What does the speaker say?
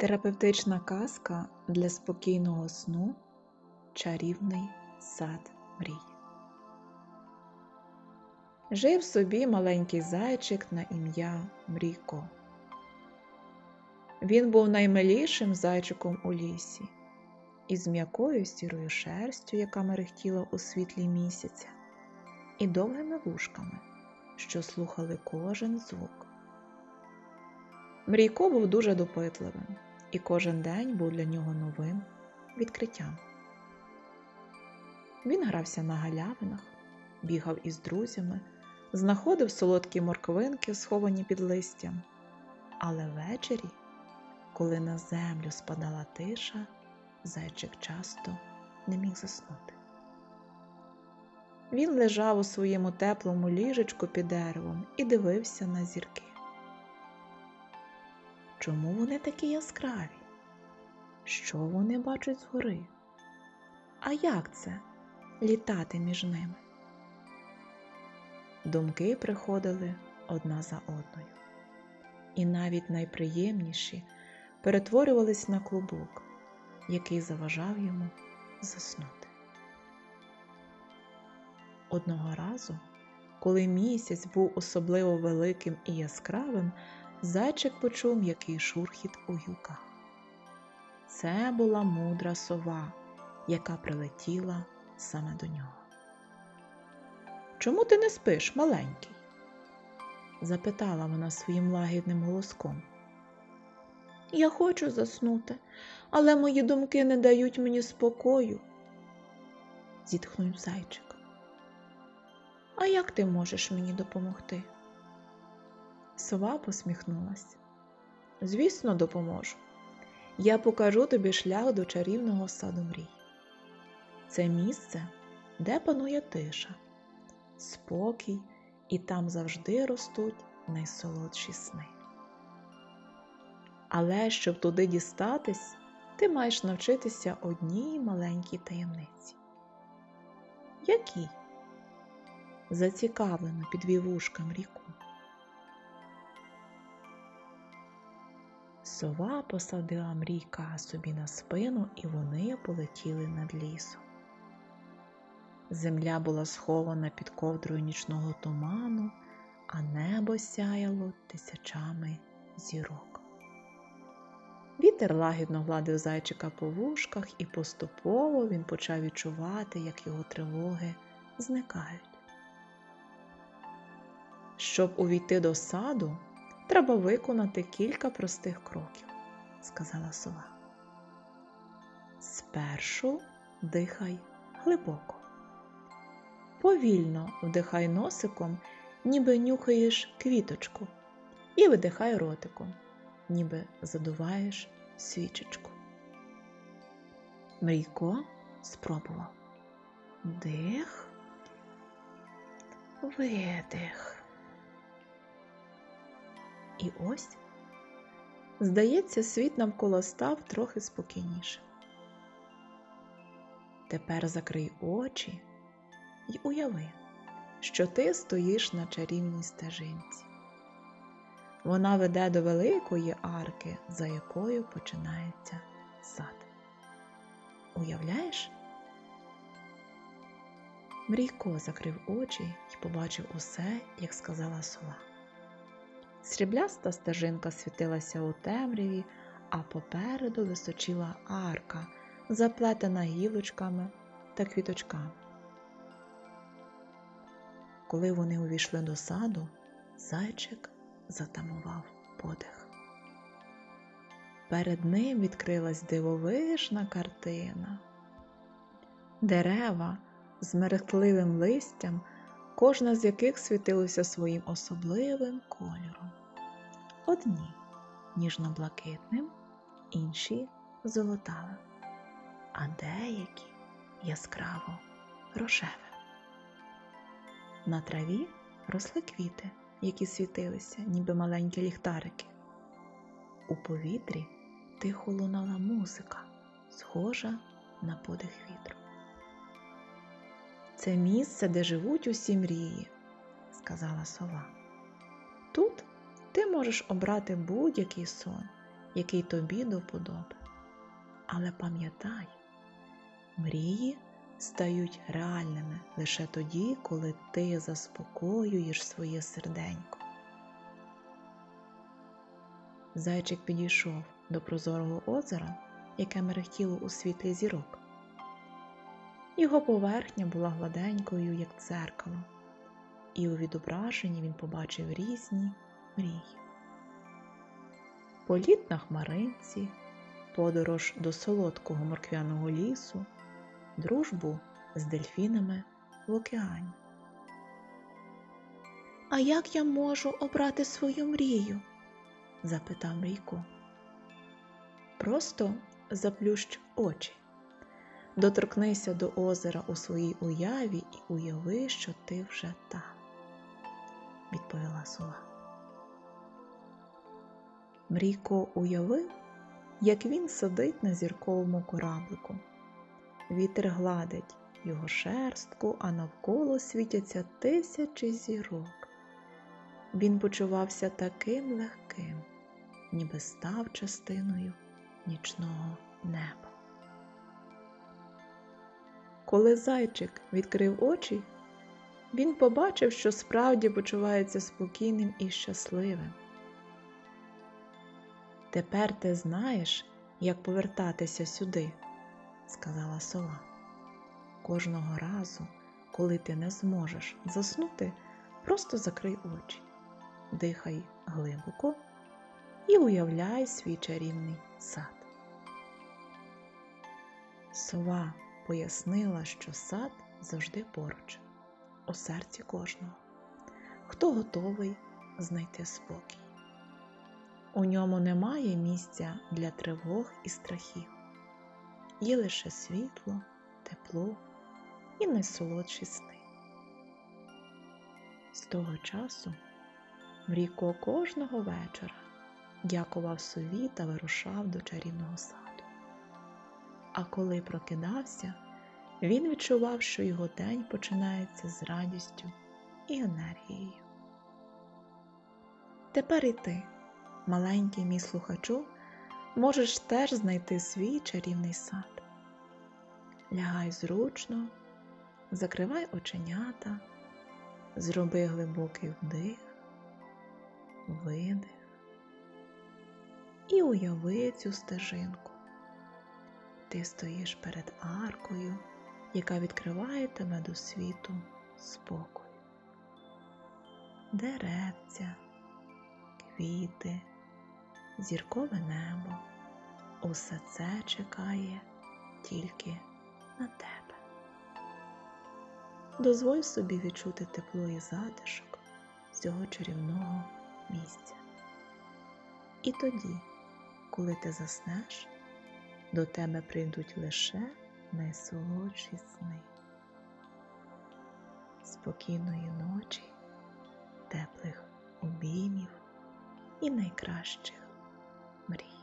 Терапевтична казка для спокійного сну Чарівний сад мрій. Жив собі маленький зайчик на ім'я Мрійко. Він був наймилішим зайчиком у лісі, із м'якою сірою шерстю, яка мерехтіла у світлі місяця, і довгими вушками, що слухали кожен звук. Мрійко був дуже допитливим, і кожен день був для нього новим відкриттям. Він грався на галявинах, бігав із друзями, знаходив солодкі морквинки, сховані під листям. Але ввечері, коли на землю спадала тиша, зайчик часто не міг заснути. Він лежав у своєму теплому ліжечку під деревом і дивився на зірки. Чому вони такі яскраві? Що вони бачать згори? А як це літати між ними? Думки приходили одна за одною, і навіть найприємніші перетворювались на клубок, який заважав йому заснути. Одного разу, коли місяць був особливо великим і яскравим, зайчик почув м'який шурхіт у гілках. Це була мудра сова, яка прилетіла саме до нього. Чому ти не спиш, маленький? запитала вона своїм лагідним голоском. Я хочу заснути, але мої думки не дають мені спокою, зітхнув зайчик. А як ти можеш мені допомогти? Сова посміхнулась. Звісно, допоможу. Я покажу тобі шлях до чарівного саду мрій. Це місце, де панує тиша, спокій, і там завжди ростуть найсолодші сни. Але щоб туди дістатись, ти маєш навчитися одній маленькій таємниці. Якій? Зацікавлено підвів вушкам ріку. Сова посадила мрійка собі на спину, і вони полетіли над лісом. Земля була схована під ковдрою нічного туману, а небо сяяло тисячами зірок. Вітер лагідно гладив зайчика по вушках, і поступово він почав відчувати, як його тривоги зникають. Щоб увійти до саду, треба виконати кілька простих кроків, сказала сова. Спершу дихай глибоко. Повільно вдихай носиком, ніби нюхаєш квіточку, і видихай ротиком, ніби задуваєш свічечку. Мрійко спробував. Дих, видих. І ось, здається, світ навколо став трохи спокійнішим. Тепер закрий очі і уяви, що ти стоїш на чарівній стежинці. Вона веде до великої арки, за якою починається сад. Уявляєш? Мрійко закрив очі і побачив усе, як сказала сова. Срібляста стежинка світилася у темряві, а попереду височила арка, заплетена гілочками та квіточками. Коли вони увійшли до саду, зайчик затамував подих. Перед ним відкрилась дивовижна картина. Дерева з мерехтливим листям кожна з яких світилася своїм особливим кольором. Одні ніжно-блакитним, інші золотавим, а деякі яскраво рожевим. На траві росли квіти, які світилися, ніби маленькі ліхтарики. У повітрі тихо лунала музика, схожа на подих вітру. Це місце, де живуть усі мрії, сказала сова. Тут ти можеш обрати будь-який сон який тобі до вподоби. Але пам'ятай, мрії стають реальними лише тоді, коли ти заспокоюєш своє серденько. Зайчик підійшов до прозорого озера, яке мерехтіло у світлі зірок. Його поверхня була гладенькою, як дзеркало, і у відображенні він побачив різні мрії. Політ на хмаринці, подорож до солодкого морквяного лісу, дружбу з дельфінами в океані. А як я можу обрати свою мрію? запитав Мрійко. Просто заплющ очі, доторкнися до озера у своїй уяві і уяви, що ти вже там, відповіла сова. Мрійко уявив, як він сидить на зірковому кораблику. Вітер гладить його шерстку, а навколо світяться тисячі зірок. Він почувався таким легким, ніби став частиною нічного неба. Коли зайчик відкрив очі, він побачив, що справді почувається спокійним і щасливим. Тепер ти знаєш, як повертатися сюди, сказала сова. Кожного разу, коли ти не зможеш заснути, просто закрий очі, дихай глибоко і уявляй свій чарівний сад. Сова пояснила, що сад завжди поруч, у серці кожного, хто готовий знайти спокій. У ньому немає місця для тривог і страхів, є лише світло, тепло і найсолодші сни. З того часу Мрійко кожного вечора дякував сові та вирушав до чарівного саду. А коли прокидався, він відчував, що його день починається з радістю і енергією. Тепер і ти, маленький мій слухачу, можеш теж знайти свій чарівний сад. Лягай зручно, закривай оченята, зроби глибокий вдих, видих і уяви цю стежинку. Ти стоїш перед аркою, яка відкриває тебе до світу спокою. Деревця, квіти, зіркове небо. Усе це чекає тільки на тебе. Дозволь собі відчути тепло і затишок цього чарівного місця. І тоді, коли ти заснеш, до тебе прийдуть лише найсолодші сни. Спокійної ночі, теплих обіймів і найкращих мрій.